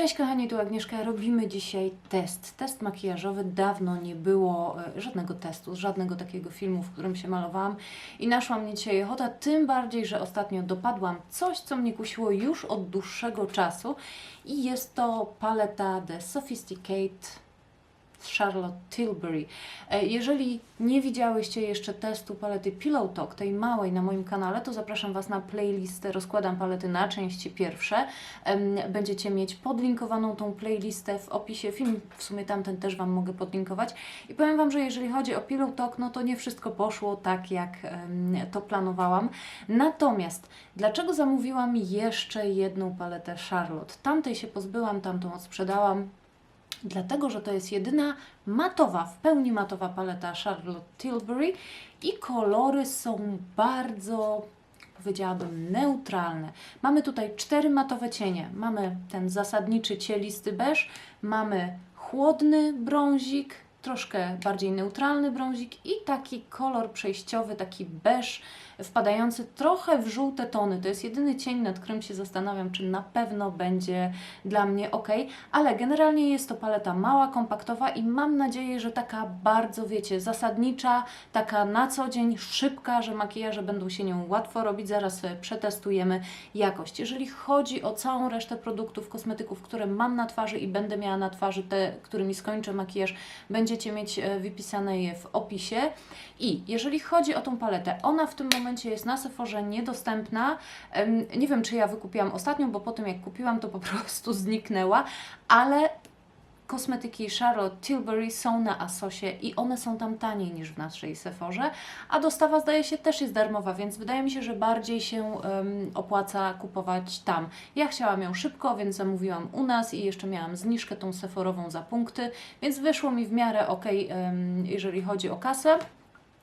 Cześć kochani, tu Agnieszka. Robimy dzisiaj test. Test makijażowy. Dawno nie było e, żadnego testu, żadnego takiego filmu, w którym się malowałam i naszła mnie dzisiaj ochota, tym bardziej, że ostatnio dopadłam coś, co mnie kusiło już od dłuższego czasu i jest to paleta The Sophisticate Charlotte Tilbury. E, Jeżeli nie widziałyście jeszcze testu palety Pillow Talk, tej małej na moim kanale, to zapraszam Was na playlistę. Rozkładam palety na części pierwsze. Będziecie mieć podlinkowaną tą playlistę w opisie. Film w sumie tamten też Wam mogę podlinkować. I powiem Wam, że jeżeli chodzi o Pillow Talk, no to nie wszystko poszło tak, jak to planowałam. Natomiast dlaczego zamówiłam jeszcze jedną paletę Charlotte? Tamtej się pozbyłam, tamtą odsprzedałam. Dlatego, że to jest jedyna matowa, w pełni matowa paleta Charlotte Tilbury i kolory są bardzo, powiedziałabym, neutralne. Mamy tutaj cztery matowe cienie. Mamy ten zasadniczy cielisty beż, mamy chłodny brązik, troszkę bardziej neutralny brązik i taki kolor przejściowy, taki beż wpadający trochę w żółte tony. To jest jedyny cień, nad którym się zastanawiam, czy na pewno będzie dla mnie ok, ale generalnie jest to paleta mała, kompaktowa i mam nadzieję, że taka bardzo, wiecie, zasadnicza, taka na co dzień, szybka, że makijaże będą się nią łatwo robić. Zaraz przetestujemy jakość. Jeżeli chodzi o całą resztę produktów, kosmetyków, które mam na twarzy i będę miała na twarzy, te, którymi skończę makijaż, będziecie mieć e, wypisane je w opisie. I jeżeli chodzi o tą paletę, ona w tym momencie jest na Sephorze niedostępna. Nie wiem, czy ja wykupiłam ostatnią, bo po tym jak kupiłam, to po prostu zniknęła, ale kosmetyki Charlotte Tilbury są na Asosie i one są tam taniej niż w naszej Sephorze, a dostawa zdaje się też jest darmowa, więc wydaje mi się, że bardziej się em, opłaca kupować tam. Ja chciałam ją szybko, więc zamówiłam u nas i jeszcze miałam zniżkę tą Sephorową za punkty, więc wyszło mi w miarę ok, em, jeżeli chodzi o kasę.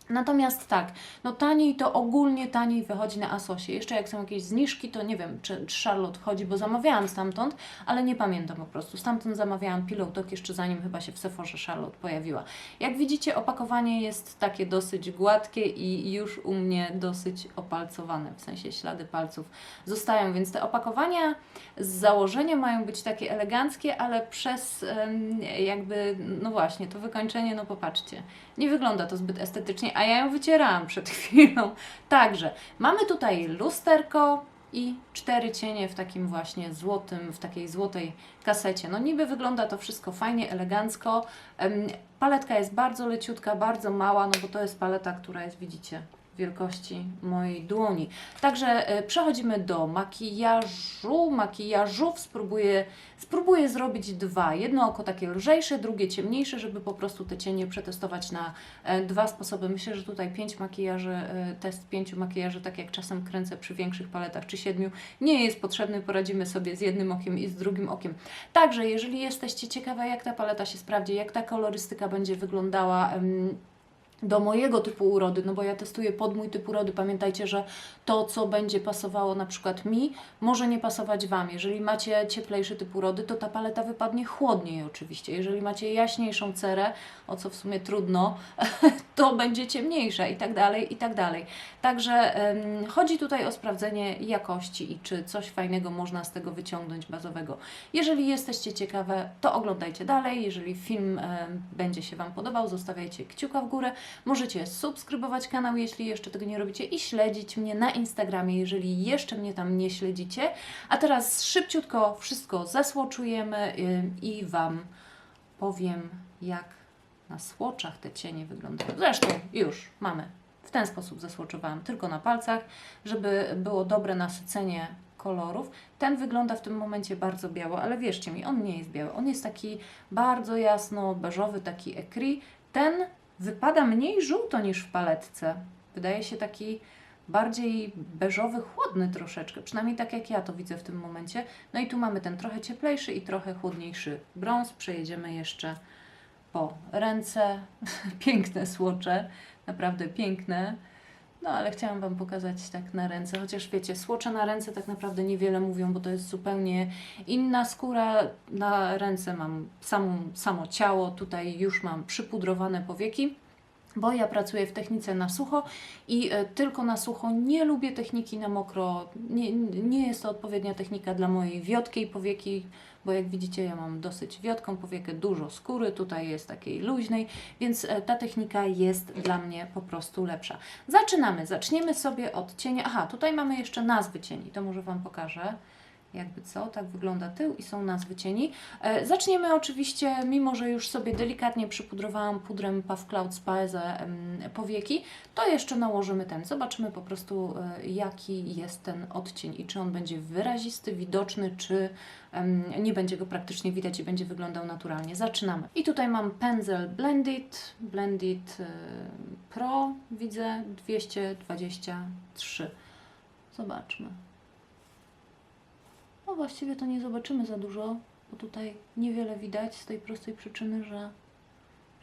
Natomiast tak, no taniej to ogólnie taniej wychodzi na Asosie. Jeszcze jak są jakieś zniżki, to nie wiem, czy, Charlotte wchodzi, bo zamawiałam stamtąd, ale nie pamiętam po prostu. Stamtąd zamawiałam Pillow Talk jeszcze zanim chyba się w Sephorze Charlotte pojawiła. Jak widzicie, opakowanie jest takie dosyć gładkie i już u mnie dosyć opalcowane, w sensie ślady palców zostają, więc te opakowania z założenia mają być takie eleganckie, ale przez jakby, no właśnie, to wykończenie, no popatrzcie, nie wygląda to zbyt estetycznie, a ja ją wycierałam przed chwilą. Także mamy tutaj lusterko i cztery cienie w takim właśnie złotym, w takiej złotej kasecie. No niby wygląda to wszystko fajnie, elegancko. Paletka jest bardzo leciutka, bardzo mała, no bo to jest paleta, która jest, widzicie, wielkości mojej dłoni. Także e, przechodzimy do makijażu. Makijażów spróbuję, spróbuję zrobić dwa. Jedno oko takie lżejsze, drugie ciemniejsze, żeby po prostu te cienie przetestować na e, dwa sposoby. Myślę, że tutaj pięć makijaży, e, test pięciu makijaży, tak jak czasem kręcę przy większych paletach czy siedmiu, nie jest potrzebny. Poradzimy sobie z jednym okiem i z drugim okiem. Także, jeżeli jesteście ciekawe, jak ta paleta się sprawdzi, jak ta kolorystyka będzie wyglądała, do mojego typu urody, no bo ja testuję pod mój typ urody. Pamiętajcie, że to, co będzie pasowało na przykład mi, może nie pasować Wam. Jeżeli macie cieplejszy typ urody, to ta paleta wypadnie chłodniej oczywiście. Jeżeli macie jaśniejszą cerę, o co w sumie trudno, to będzie ciemniejsza i tak dalej, i tak dalej. Także chodzi tutaj o sprawdzenie jakości i czy coś fajnego można z tego wyciągnąć bazowego. Jeżeli jesteście ciekawe, to oglądajcie dalej. Jeżeli film będzie się Wam podobał, zostawiajcie kciuka w górę. Możecie subskrybować kanał, jeśli jeszcze tego nie robicie i śledzić mnie na Instagramie, jeżeli jeszcze mnie tam nie śledzicie. A teraz szybciutko wszystko zasłoczujemy i Wam powiem, jak na słoczach te cienie wyglądają. Zresztą już mamy. W ten sposób zasłoczowałam tylko na palcach, żeby było dobre nasycenie kolorów. Ten wygląda w tym momencie bardzo biało, ale wierzcie mi, on nie jest biały. On jest taki bardzo jasno beżowy, taki ekri. Ten wypada mniej żółto niż w paletce. Wydaje się taki bardziej beżowy, chłodny troszeczkę, przynajmniej tak jak ja to widzę w tym momencie. No i tu mamy ten trochę cieplejszy i trochę chłodniejszy brąz. Przejedziemy jeszcze po ręce. Piękne słocze, naprawdę piękne. No ale chciałam Wam pokazać tak na ręce, chociaż wiecie, słocze na ręce tak naprawdę niewiele mówią, bo to jest zupełnie inna skóra. Na ręce mam samą, samo ciało, tutaj już mam przypudrowane powieki. Bo ja pracuję w technice na sucho i e, tylko na sucho. Nie lubię techniki na mokro. Nie, nie jest to odpowiednia technika dla mojej wiotkiej powieki, bo jak widzicie, ja mam dosyć wiotką powiekę, dużo skóry, tutaj jest takiej luźnej, więc e, ta technika jest dla mnie po prostu lepsza. Zaczynamy. Zaczniemy sobie od cienia. Aha, tutaj mamy jeszcze nazwy cieni, to może Wam pokażę jakby co, tak wygląda tył i są nazwy cieni. E, zaczniemy oczywiście, mimo że już sobie delikatnie przypudrowałam pudrem Puff Cloud em, powieki, to jeszcze nałożymy ten. Zobaczymy po prostu e, jaki jest ten odcień i czy on będzie wyrazisty, widoczny, czy nie będzie go praktycznie widać i będzie wyglądał naturalnie. Zaczynamy. I tutaj mam pędzel Blended, Blended Pro, widzę 223. Zobaczmy. No właściwie to nie zobaczymy za dużo, bo tutaj niewiele widać z tej prostej przyczyny, że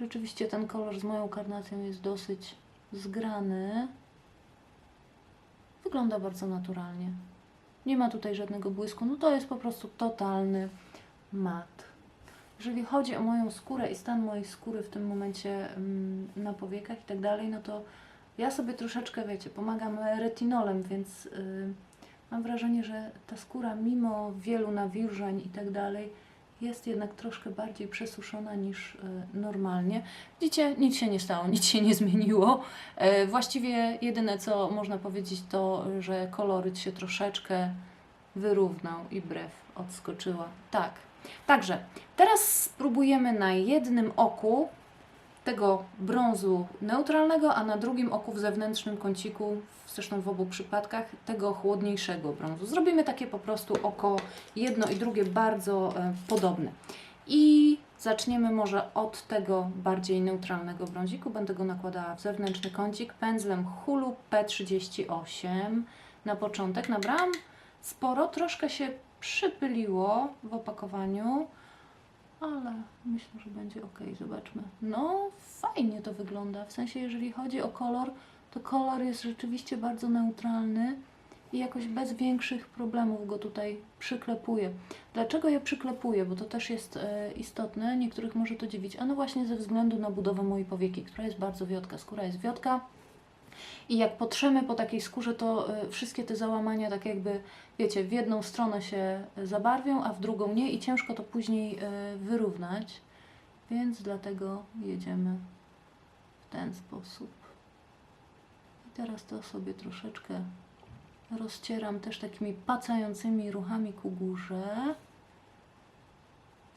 rzeczywiście ten kolor z moją karnacją jest dosyć zgrany. Wygląda bardzo naturalnie. Nie ma tutaj żadnego błysku. No to jest po prostu totalny mat. Jeżeli chodzi o moją skórę i stan mojej skóry w tym momencie mm, na powiekach i tak dalej, no to ja sobie troszeczkę, wiecie, pomagam retinolem, więc y, mam wrażenie, że ta skóra mimo wielu nawilżeń i tak dalej jest jednak troszkę bardziej przesuszona niż y, normalnie. Widzicie, nic się nie stało, nic się nie zmieniło. E, Właściwie jedyne co można powiedzieć to, że koloryt się troszeczkę wyrównał i brew odskoczyła. Tak. Także teraz spróbujemy na jednym oku tego brązu neutralnego, a na drugim oku w zewnętrznym kąciku, zresztą w obu przypadkach, tego chłodniejszego brązu. Zrobimy takie po prostu oko jedno i drugie bardzo e, podobne. I zaczniemy może od tego bardziej neutralnego brąziku. Będę go nakładała w zewnętrzny kącik pędzlem Hulu P38. Na początek nabrałam sporo, troszkę się przypyliło w opakowaniu, ale myślę, że będzie ok. Zobaczmy. No, fajnie to wygląda. W sensie, jeżeli chodzi o kolor, to kolor jest rzeczywiście bardzo neutralny i jakoś bez większych problemów go tutaj przyklepuję. Dlaczego je przyklepuję? Bo to też jest e, istotne. Niektórych może to dziwić. A no właśnie ze względu na budowę mojej powieki, która jest bardzo wiotka. Skóra jest wiotka. I jak potrzemy po takiej skórze, to y, wszystkie te załamania tak jakby, wiecie, w jedną stronę się zabarwią, a w drugą nie i ciężko to później y, wyrównać. Więc dlatego jedziemy w ten sposób. Teraz to sobie troszeczkę rozcieram też takimi pacającymi ruchami ku górze.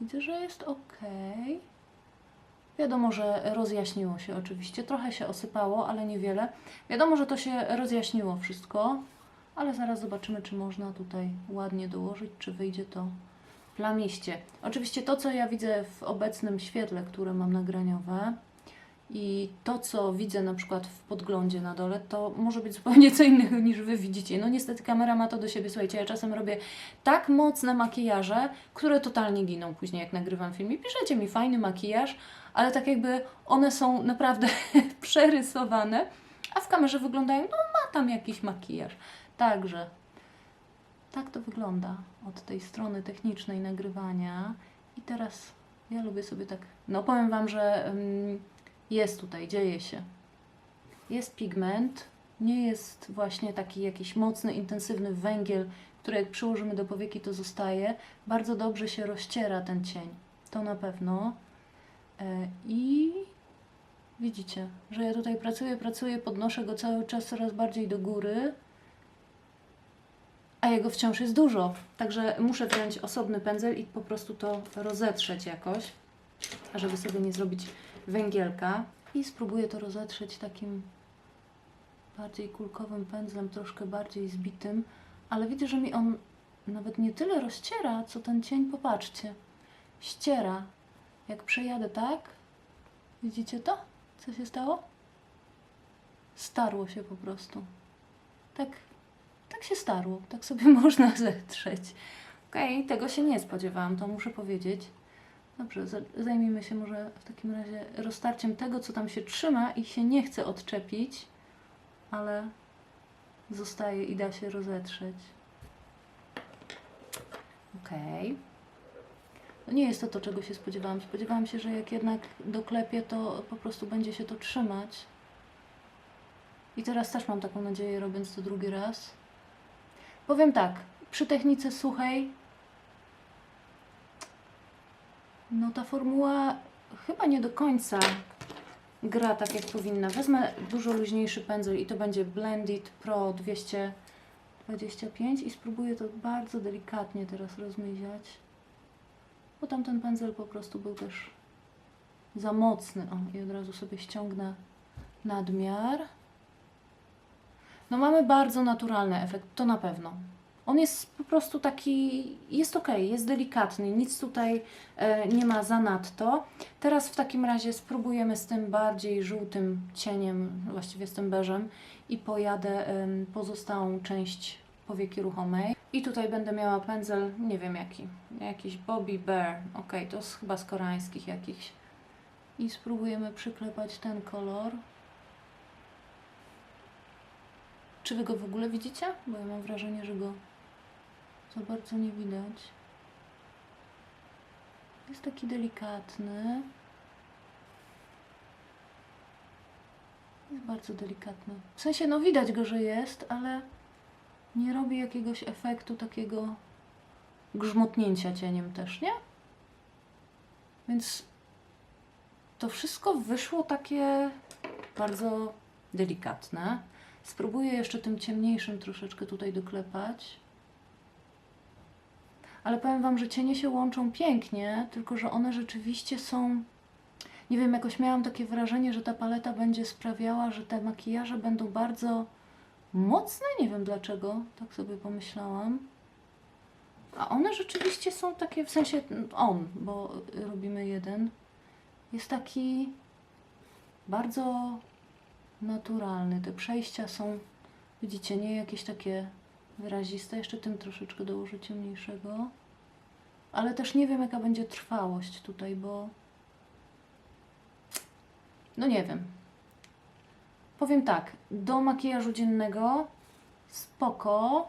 Widzę, że jest ok. Wiadomo, że rozjaśniło się oczywiście. Trochę się osypało, ale niewiele. Wiadomo, że to się rozjaśniło wszystko, ale zaraz zobaczymy, czy można tutaj ładnie dołożyć, czy wyjdzie to plamiście. Oczywiście to, co ja widzę w obecnym świetle, które mam nagraniowe i to, co widzę na przykład w podglądzie na dole, to może być zupełnie co innego niż Wy widzicie. No niestety kamera ma to do siebie. Słuchajcie, ja czasem robię tak mocne makijaże, które totalnie giną później, jak nagrywam film. I piszecie mi fajny makijaż, ale tak jakby one są naprawdę przerysowane, a w kamerze wyglądają, no ma tam jakiś makijaż. Także tak to wygląda od tej strony technicznej nagrywania. I teraz ja lubię sobie tak, no powiem Wam, że ym, jest tutaj, dzieje się. Jest pigment, nie jest właśnie taki jakiś mocny, intensywny węgiel, który jak przyłożymy do powieki, to zostaje. Bardzo dobrze się rozciera ten cień. To na pewno. E, I widzicie, że ja tutaj pracuję, pracuję, podnoszę go cały czas coraz bardziej do góry, a jego wciąż jest dużo. Także muszę wziąć osobny pędzel i po prostu to rozetrzeć jakoś, żeby sobie nie zrobić węgielka. I spróbuję to rozetrzeć takim bardziej kulkowym pędzlem, troszkę bardziej zbitym, ale widzę, że mi on nawet nie tyle rozciera, co ten cień, popatrzcie, ściera. Jak przejadę tak, widzicie to? Co się stało? Starło się po prostu. Tak, tak się starło. Tak sobie można zetrzeć. Okej, tego się nie spodziewałam, to muszę powiedzieć. Dobrze, za- zajmijmy się może w takim razie roztarciem tego, co tam się trzyma i się nie chce odczepić, ale zostaje i da się rozetrzeć. Okej. No nie jest to to, czego się spodziewałam. Spodziewałam się, że jak jednak doklepię, to po prostu będzie się to trzymać. I teraz też mam taką nadzieję, robiąc to drugi raz. Powiem tak, przy technice suchej, no ta formuła chyba nie do końca gra tak jak powinna. Wezmę dużo luźniejszy pędzel i to będzie Blended Pro 225 i spróbuję to bardzo delikatnie teraz rozmyziać. Bo tamten pędzel po prostu był też za mocny. O, i od razu sobie ściągnę nadmiar. No mamy bardzo naturalny efekt, to na pewno. On jest po prostu taki, jest ok, jest delikatny, nic tutaj e, nie ma za nadto. Teraz w takim razie spróbujemy z tym bardziej żółtym cieniem, właściwie z tym beżem i pojadę em, pozostałą część powieki ruchomej. I tutaj będę miała pędzel, nie wiem jaki, jakiś Bobby Bear, ok, to jest chyba z koreańskich jakichś. I spróbujemy przyklepać ten kolor. Czy wy go w ogóle widzicie? Bo ja mam wrażenie, że go za bardzo nie widać. Jest taki delikatny. Jest bardzo delikatny. W sensie, no widać go, że jest, ale nie robi jakiegoś efektu takiego grzmotnięcia cieniem też, nie? Więc to wszystko wyszło takie bardzo delikatne. Spróbuję jeszcze tym ciemniejszym troszeczkę tutaj doklepać. Ale powiem Wam, że cienie się łączą pięknie, tylko że one rzeczywiście są. Nie wiem, jakoś miałam takie wrażenie, że ta paleta będzie sprawiała, że te makijaże będą bardzo mocne. Nie wiem dlaczego, tak sobie pomyślałam. A one rzeczywiście są takie, w sensie on, bo robimy jeden, jest taki bardzo naturalny. Te przejścia są, widzicie, nie jakieś takie wyraziste. Jeszcze tym troszeczkę dołożę ciemniejszego. Ale też nie wiem, jaka będzie trwałość tutaj, bo. No nie wiem. Powiem tak, do makijażu dziennego spoko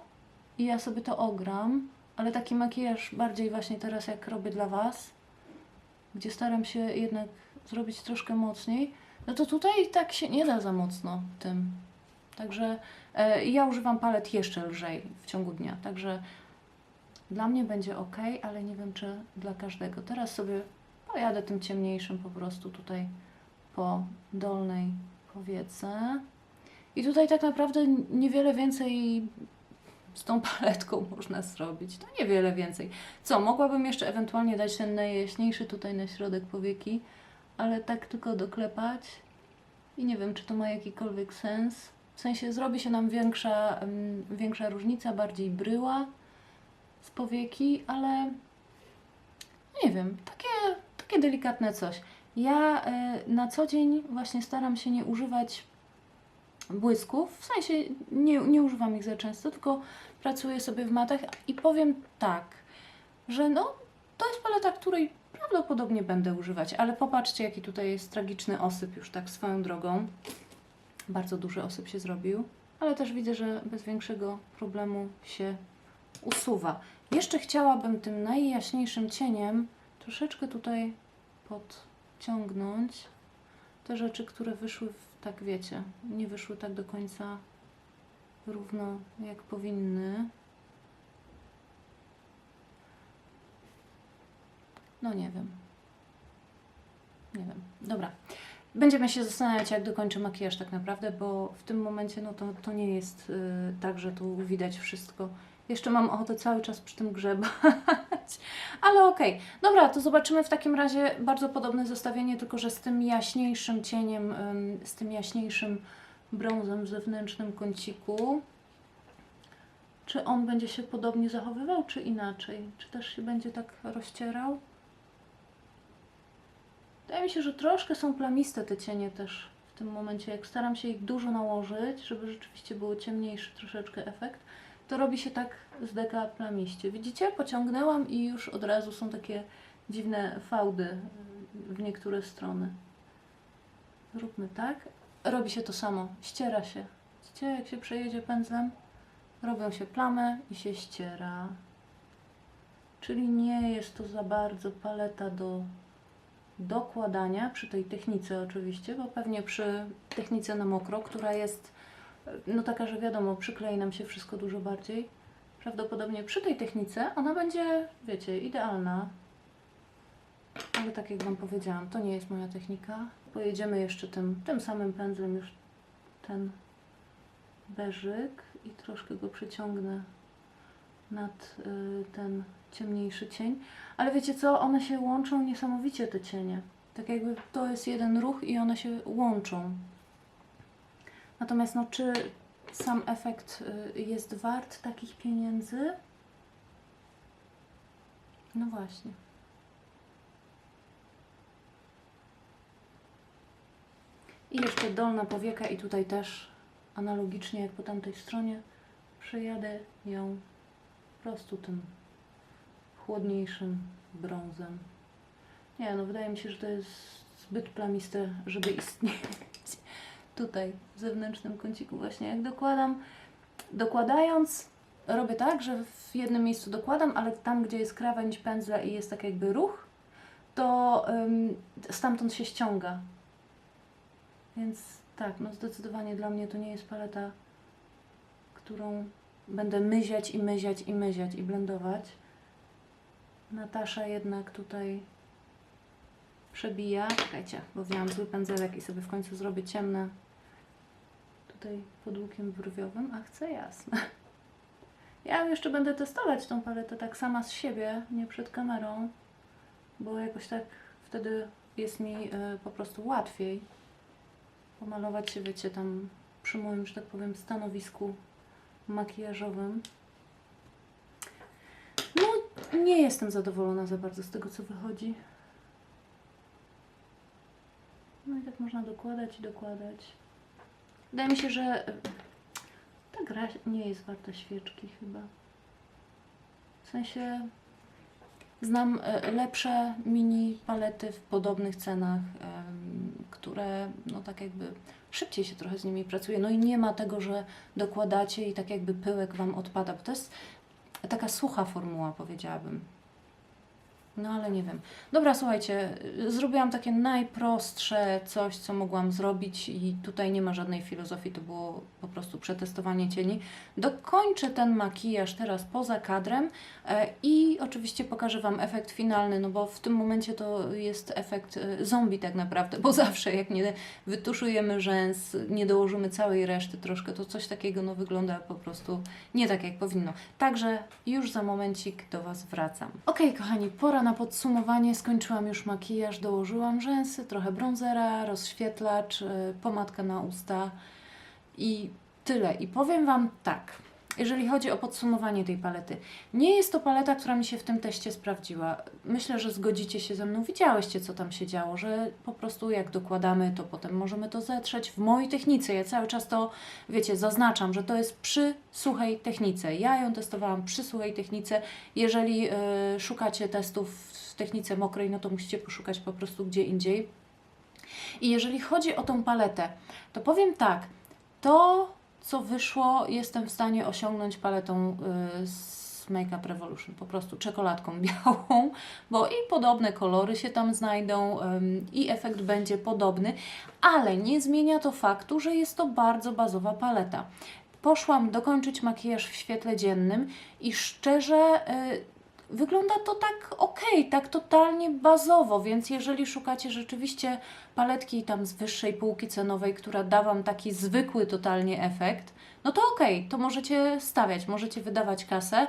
i ja sobie to ogram, ale taki makijaż bardziej właśnie teraz jak robię dla Was, gdzie staram się jednak zrobić troszkę mocniej, no to tutaj tak się nie da za mocno tym. Także e, ja używam palet jeszcze lżej w ciągu dnia, także dla mnie będzie ok, ale nie wiem czy dla każdego. Teraz sobie pojadę tym ciemniejszym po prostu tutaj po dolnej powiece. I tutaj tak naprawdę niewiele więcej z tą paletką można zrobić. To niewiele więcej. Co, mogłabym jeszcze ewentualnie dać ten najjaśniejszy tutaj na środek powieki, ale tak tylko doklepać i nie wiem, czy to ma jakikolwiek sens. W sensie zrobi się nam większa, większa różnica, bardziej bryła z powieki, ale nie wiem, takie, takie delikatne coś. Ja e, na co dzień właśnie staram się nie używać błysków, w sensie nie, nie używam ich za często, tylko pracuję sobie w matach i powiem tak, że no to jest paleta, której prawdopodobnie będę używać, ale popatrzcie jaki tutaj jest tragiczny osyp już tak swoją drogą. Bardzo duży osyp się zrobił, ale też widzę, że bez większego problemu się usuwa. Jeszcze chciałabym tym najjaśniejszym cieniem troszeczkę tutaj podciągnąć te rzeczy, które wyszły w, tak wiecie, nie wyszły tak do końca równo jak powinny. No nie wiem. Nie wiem. Dobra. Będziemy się zastanawiać, jak dokończę makijaż tak naprawdę, bo w tym momencie no to, to nie jest y, tak, że tu widać wszystko. Jeszcze mam ochotę cały czas przy tym grzebać, ale okej. Dobra, to zobaczymy w takim razie bardzo podobne zestawienie, tylko że z tym jaśniejszym cieniem, z tym jaśniejszym brązem w zewnętrznym kąciku. Czy on będzie się podobnie zachowywał, czy inaczej? Czy też się będzie tak rozcierał? Wydaje mi się, że troszkę są plamiste te cienie też w tym momencie. Jak staram się ich dużo nałożyć, żeby rzeczywiście był ciemniejszy troszeczkę efekt, to robi się tak z deka plamiście. Widzicie? Pociągnęłam i już od razu są takie dziwne fałdy w niektóre strony. Zróbmy tak. Robi się to samo. Ściera się. Widzicie? Jak się przejedzie pędzlem, robią się plamy i się ściera. Czyli nie jest to za bardzo paleta do dokładania przy tej technice oczywiście, bo pewnie przy technice na mokro, która jest e, no taka, że wiadomo, przyklei nam się wszystko dużo bardziej. Prawdopodobnie przy tej technice ona będzie, wiecie, idealna. Ale tak jak Wam powiedziałam, to nie jest moja technika. Pojedziemy jeszcze tym, tym samym pędzlem już ten beżyk i troszkę go przyciągnę nad y, ten ciemniejszy cień. Ale wiecie co, one się łączą niesamowicie te cienie. Tak jakby to jest jeden ruch i one się łączą. Natomiast no czy sam efekt y, jest wart takich pieniędzy? No właśnie. I jeszcze dolna powieka i tutaj też analogicznie jak po tamtej stronie przejadę ją po prostu tym chłodniejszym brązem. Nie no, wydaje mi się, że to jest zbyt plamiste, żeby istnieć. Tutaj w zewnętrznym kąciku właśnie jak dokładam, dokładając robię tak, że w jednym miejscu dokładam, ale tam gdzie jest krawędź pędzla i jest tak jakby ruch, to ym, stamtąd się ściąga. Więc tak, no zdecydowanie dla mnie to nie jest paleta, którą będę myziać i myziać i myziać i blendować. Natasza jednak tutaj przebija. Czekajcie, bo wzięłam zły pędzelek i sobie w końcu zrobię ciemne tutaj pod łukiem brwiowym. A chcę jasne. Ja jeszcze będę testować tą paletę tak sama z siebie, nie przed kamerą, bo jakoś tak wtedy jest mi y, po prostu łatwiej pomalować się, wiecie, tam przy moim, że tak powiem, stanowisku makijażowym. Nie jestem zadowolona za bardzo z tego, co wychodzi. No i tak można dokładać i dokładać. Wydaje mi się, że e, ta gra nie jest warta świeczki chyba. W sensie znam e, lepsze mini palety w podobnych cenach, które no tak jakby szybciej się trochę z nimi pracuje. No i nie ma tego, że dokładacie i tak jakby pyłek Wam odpada, bo to jest taka sucha formuła, powiedziałabym. No ale nie wiem. Dobra, słuchajcie, zrobiłam takie najprostsze coś, co mogłam zrobić i tutaj nie ma żadnej filozofii, to było po prostu przetestowanie cieni. Dokończę ten makijaż teraz poza kadrem e, i oczywiście pokażę Wam efekt finalny, no bo w tym momencie to jest efekt e, zombie tak naprawdę, bo zawsze jak nie wytuszujemy rzęs, nie dołożymy całej reszty troszkę, to coś takiego no wygląda po prostu nie tak jak powinno. Także już za momencik do Was wracam. Ok, kochani, pora na podsumowanie. Skończyłam już makijaż, dołożyłam rzęsy, trochę bronzera, rozświetlacz, y, pomadka na usta i tyle. I powiem Wam tak, jeżeli chodzi o podsumowanie tej palety. Nie jest to paleta, która mi się w tym teście sprawdziła. Myślę, że zgodzicie się ze mną. Widziałyście, co tam się działo, że po prostu jak dokładamy, to potem możemy to zetrzeć. W mojej technice, ja cały czas to, wiecie, zaznaczam, że to jest przy suchej technice. Ja ją testowałam przy suchej technice. Jeżeli y, szukacie testów w technice mokrej, no to musicie poszukać po prostu gdzie indziej. I jeżeli chodzi o tą paletę, to powiem tak, to co wyszło, jestem w stanie osiągnąć paletą y, z Make Up Revolution, po prostu czekoladką białą, bo i podobne kolory się tam znajdą i efekt będzie podobny, ale nie zmienia to faktu, że jest to bardzo bazowa paleta. Poszłam dokończyć makijaż w świetle dziennym i szczerze y, Wygląda to tak ok, tak totalnie bazowo, więc jeżeli szukacie rzeczywiście paletki tam z wyższej półki cenowej, która da Wam taki zwykły totalnie efekt, no to ok, to możecie stawiać, możecie wydawać kasę.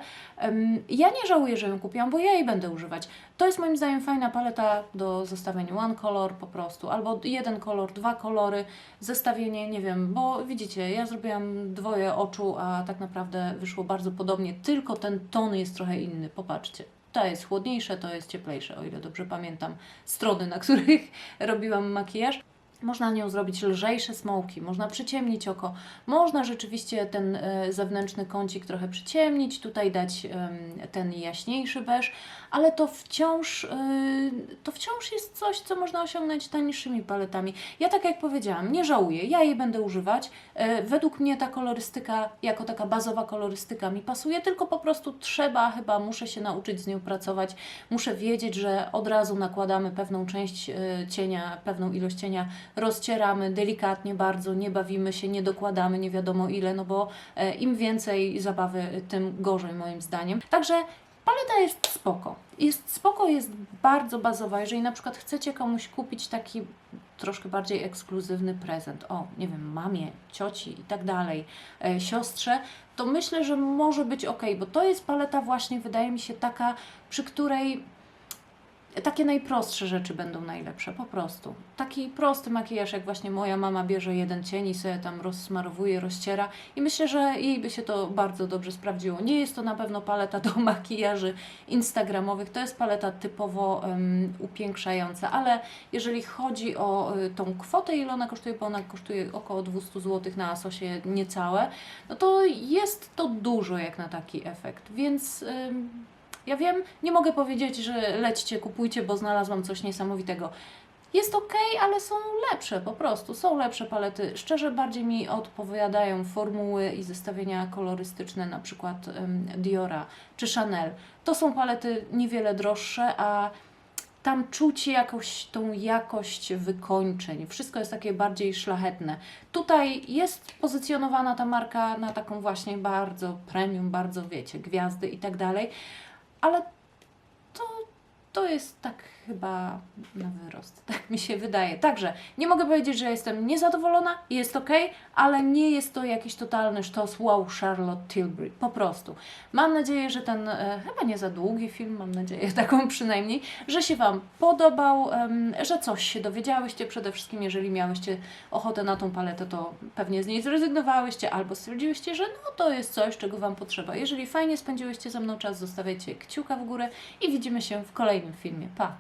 Ja nie żałuję, że ją kupiłam, bo ja jej będę używać. To jest moim zdaniem fajna paleta do zestawienia one color po prostu, albo jeden kolor, dwa kolory, zestawienie, nie wiem, bo widzicie, ja zrobiłam dwoje oczu, a tak naprawdę wyszło bardzo podobnie, tylko ten ton jest trochę inny, popatrzcie. To jest chłodniejsze, to jest cieplejsze, o ile dobrze pamiętam strony, na których robiłam makijaż. Można nią zrobić lżejsze smoki, można przyciemnić oko, można rzeczywiście ten e, zewnętrzny kącik trochę przyciemnić, tutaj dać ten jaśniejszy beż, ale to wciąż, e, to wciąż jest coś, co można osiągnąć tańszymi paletami. Ja tak jak powiedziałam, nie żałuję, ja jej będę używać. E, Według mnie ta kolorystyka, jako taka bazowa kolorystyka mi pasuje, tylko po prostu trzeba, chyba muszę się nauczyć z nią pracować, muszę wiedzieć, że od razu nakładamy pewną część e, cienia, pewną ilość cienia, rozcieramy delikatnie bardzo, nie bawimy się, nie dokładamy nie wiadomo ile, no bo im więcej zabawy, tym gorzej moim zdaniem. Także paleta jest spoko. Jest spoko, jest bardzo bazowa. Jeżeli na przykład chcecie komuś kupić taki troszkę bardziej ekskluzywny prezent, o, nie wiem, mamie, cioci i tak dalej, e, siostrze, to myślę, że może być ok, bo to jest paleta właśnie, wydaje mi się, taka, przy której takie najprostsze rzeczy będą najlepsze, po prostu. Taki prosty makijaż, jak właśnie moja mama bierze jeden cień i sobie tam rozsmarowuje, rozciera i myślę, że jej by się to bardzo dobrze sprawdziło. Nie jest to na pewno paleta do makijaży instagramowych, to jest paleta typowo em, upiększająca, ale jeżeli chodzi o y, tą kwotę, ile ona kosztuje, bo ona kosztuje około 200 zł na Asosie niecałe, no to jest to dużo jak na taki efekt, więc... ja wiem, nie mogę powiedzieć, że lećcie, kupujcie, bo znalazłam coś niesamowitego. Jest ok, ale są lepsze po prostu. Są lepsze palety. Szczerze bardziej mi odpowiadają formuły i zestawienia kolorystyczne, na przykład em, Diora czy Chanel. To są palety niewiele droższe, a tam czuć jakoś tą jakość wykończeń. Wszystko jest takie bardziej szlachetne. Tutaj jest pozycjonowana ta marka na taką właśnie bardzo premium, bardzo wiecie, gwiazdy i tak dalej, ale to, to jest tak chyba na wyrost, tak mi się wydaje. Także nie mogę powiedzieć, że jestem niezadowolona, jest ok, ale nie jest to jakiś totalny sztos, wow, Charlotte Tilbury, po prostu. Mam nadzieję, że ten e, chyba nie za długi film, mam nadzieję taką przynajmniej, że się Wam podobał, że coś się dowiedziałyście, przede wszystkim jeżeli miałyście ochotę na tą paletę, to pewnie z niej zrezygnowałyście albo stwierdziłyście, że no to jest coś, czego Wam potrzeba. Jeżeli fajnie spędziłyście ze mną czas, zostawiajcie kciuka w górę i widzimy się w kolejnym filmie. Pa!